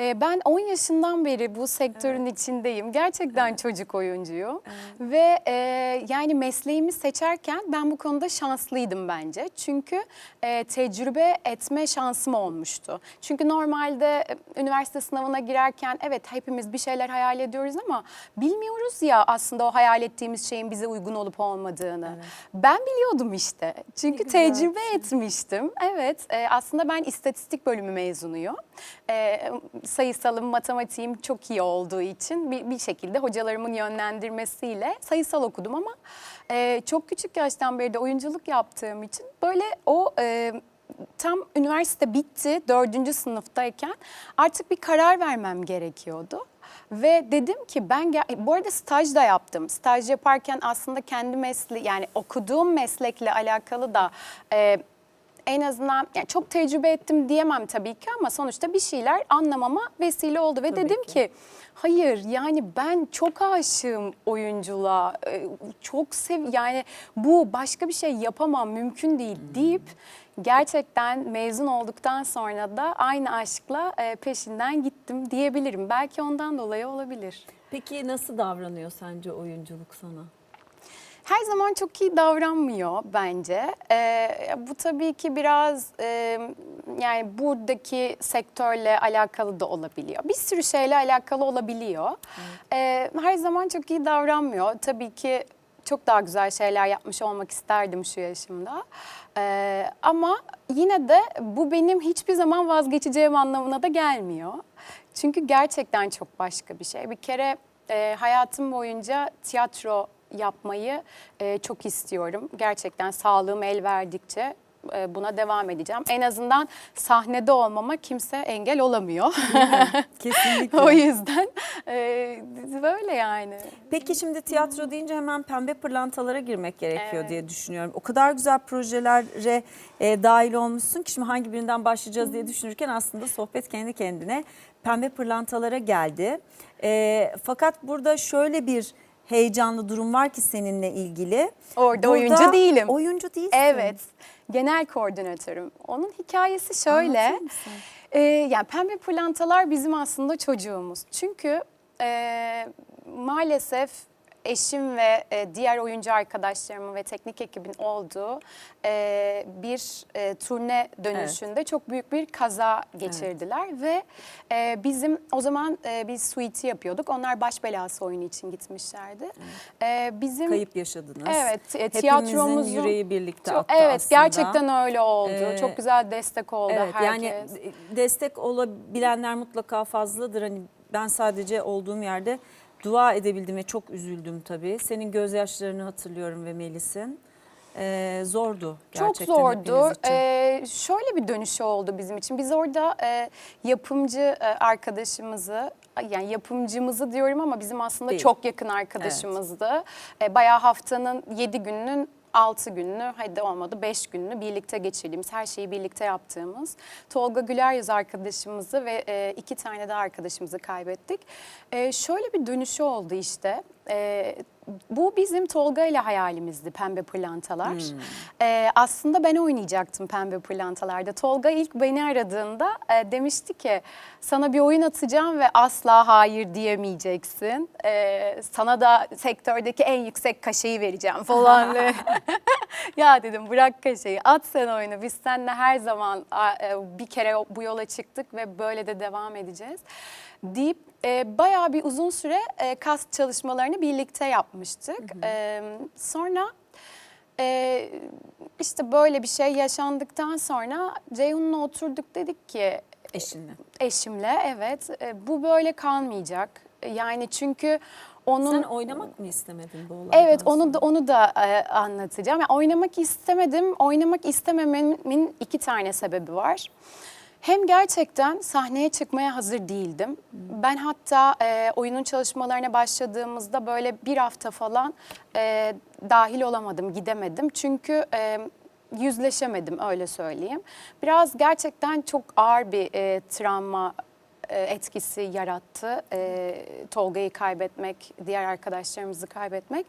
Ee, ben 10 yaşından beri bu sektörün içindeyim. Gerçekten çocuk oyuncuyum. Ve e, yani mesleğimi seçerken ben bu konuda şanslıydım bence. Çünkü e, tecrübe etme şansım olmuştu. Çünkü normalde e, üniversite sınavına girerken evet hepimiz bir şeyler hayal ediyoruz ama bilmiyoruz ya aslında o hayal ettiğimiz şeyin bize uygun olup olmadığını. Ben biliyordum işte. Çünkü tecrübe etmiştim. Evet e, aslında ben istatistik bölümü mezunuyum. E, sayısalım, matematiğim çok iyi olduğu için bir, bir şekilde hocalarımın yönlendirmesiyle sayısal okudum ama e, çok küçük yaştan beri de oyunculuk yaptığım için böyle o e, tam üniversite bitti dördüncü sınıftayken artık bir karar vermem gerekiyordu. Ve dedim ki ben ger- bu arada staj da yaptım. Staj yaparken aslında kendi mesleği yani okuduğum meslekle alakalı da e, en azından yani çok tecrübe ettim diyemem tabii ki ama sonuçta bir şeyler anlamama vesile oldu ve Tabii dedim ki. ki hayır yani ben çok aşığım oyunculuğa. e, Çok sev yani bu başka bir şey yapamam mümkün değil deyip gerçekten mezun olduktan sonra da aynı aşkla e, peşinden gittim diyebilirim. Belki ondan dolayı olabilir. Peki nasıl davranıyor sence oyunculuk sana? Her zaman çok iyi davranmıyor bence. Ee, bu tabii ki biraz e, yani buradaki sektörle alakalı da olabiliyor. Bir sürü şeyle alakalı olabiliyor. Ee, her zaman çok iyi davranmıyor. Tabii ki çok daha güzel şeyler yapmış olmak isterdim şu yaşımda. Ee, ama yine de bu benim hiçbir zaman vazgeçeceğim anlamına da gelmiyor. Çünkü gerçekten çok başka bir şey. Bir kere e, hayatım boyunca tiyatro yapmayı e, çok istiyorum. Gerçekten sağlığım el verdikçe e, buna devam edeceğim. En azından sahnede olmama kimse engel olamıyor. Kesinlikle. o yüzden e, böyle yani. Peki şimdi tiyatro deyince hemen pembe pırlantalara girmek gerekiyor Evet. diye düşünüyorum. O kadar güzel projelere e, dahil olmuşsun ki şimdi hangi birinden başlayacağız diye düşünürken aslında sohbet kendi kendine pembe pırlantalara geldi. E, fakat burada şöyle bir heyecanlı durum var ki seninle ilgili. Orada oyuncu değilim. Oyuncu değilsin. Evet, genel koordinatörüm. Onun hikayesi şöyle. E, yani pembe pırlantalar bizim aslında çocuğumuz. Çünkü e, maalesef eşim ve e, diğer oyuncu arkadaşlarımın ve teknik ekibin olduğu e, bir e, turne dönüşünde çok büyük bir kaza geçirdiler ve e, bizim o zaman e, biz suite'i yapıyorduk. Onlar baş belası oyunu için gitmişlerdi. E, bizim Kayıp yaşadınız. Evet, e, Hepimizin tiyatromuzun yüreği birlikte attı evet aslında. gerçekten öyle oldu. Ee, çok güzel destek oldu Evet herkes. yani destek olabilenler mutlaka fazladır. Hani ben sadece olduğum yerde dua edebildim ve çok üzüldüm tabii. Senin gözyaşlarını hatırlıyorum ve Melis'in. Ee, zordu Çok gerçekten zordu. hepiniz için. Ee, şöyle bir dönüşü oldu bizim için. Biz orada e, yapımcı e, arkadaşımızı yani yapımcımızı diyorum ama bizim aslında Değil. çok yakın arkadaşımızdı. E, bayağı haftanın 7 gününün 6 gününü hadi olmadı 5 gününü birlikte geçirdiğimiz, her şeyi birlikte yaptığımız Tolga Güleryüz arkadaşımızı ve e, iki tane de arkadaşımızı kaybettik. E, şöyle bir dönüşü oldu işte. E, bu bizim Tolga ile hayalimizdi Pembe Pırlantalar. E, aslında ben oynayacaktım Pembe Pırlantalar'da. Tolga ilk beni aradığında e, demişti ki sana bir oyun atacağım ve asla hayır diyemeyeceksin. E, sana da sektördeki en yüksek kaşeyi vereceğim falan. ya dedim bırak kaşeyi at sen oyunu. Biz seninle her zaman e, bir kere bu yola çıktık ve böyle de devam edeceğiz. Deyip e, bayağı bir uzun süre e, kast çalışmalarını birlikte yapmıştık. E, sonra e, işte böyle bir şey yaşandıktan sonra Ceyhun'la oturduk dedik ki Eşinle. eşimle evet e, bu böyle kalmayacak. E, Yani çünkü onun Sen oynamak mı istemedin bu olaydan Evet onu da onu da e, anlatacağım. Yani oynamak istemedim. Oynamak istemememin iki tane sebebi var. Hem gerçekten sahneye çıkmaya hazır değildim. Ben hatta e, oyunun çalışmalarına başladığımızda böyle bir hafta falan e, dahil olamadım, gidemedim. Çünkü e, yüzleşemedim öyle söyleyeyim. Biraz gerçekten çok ağır bir e, travma e, etkisi yarattı. E, Tolga'yı kaybetmek, diğer arkadaşlarımızı kaybetmek.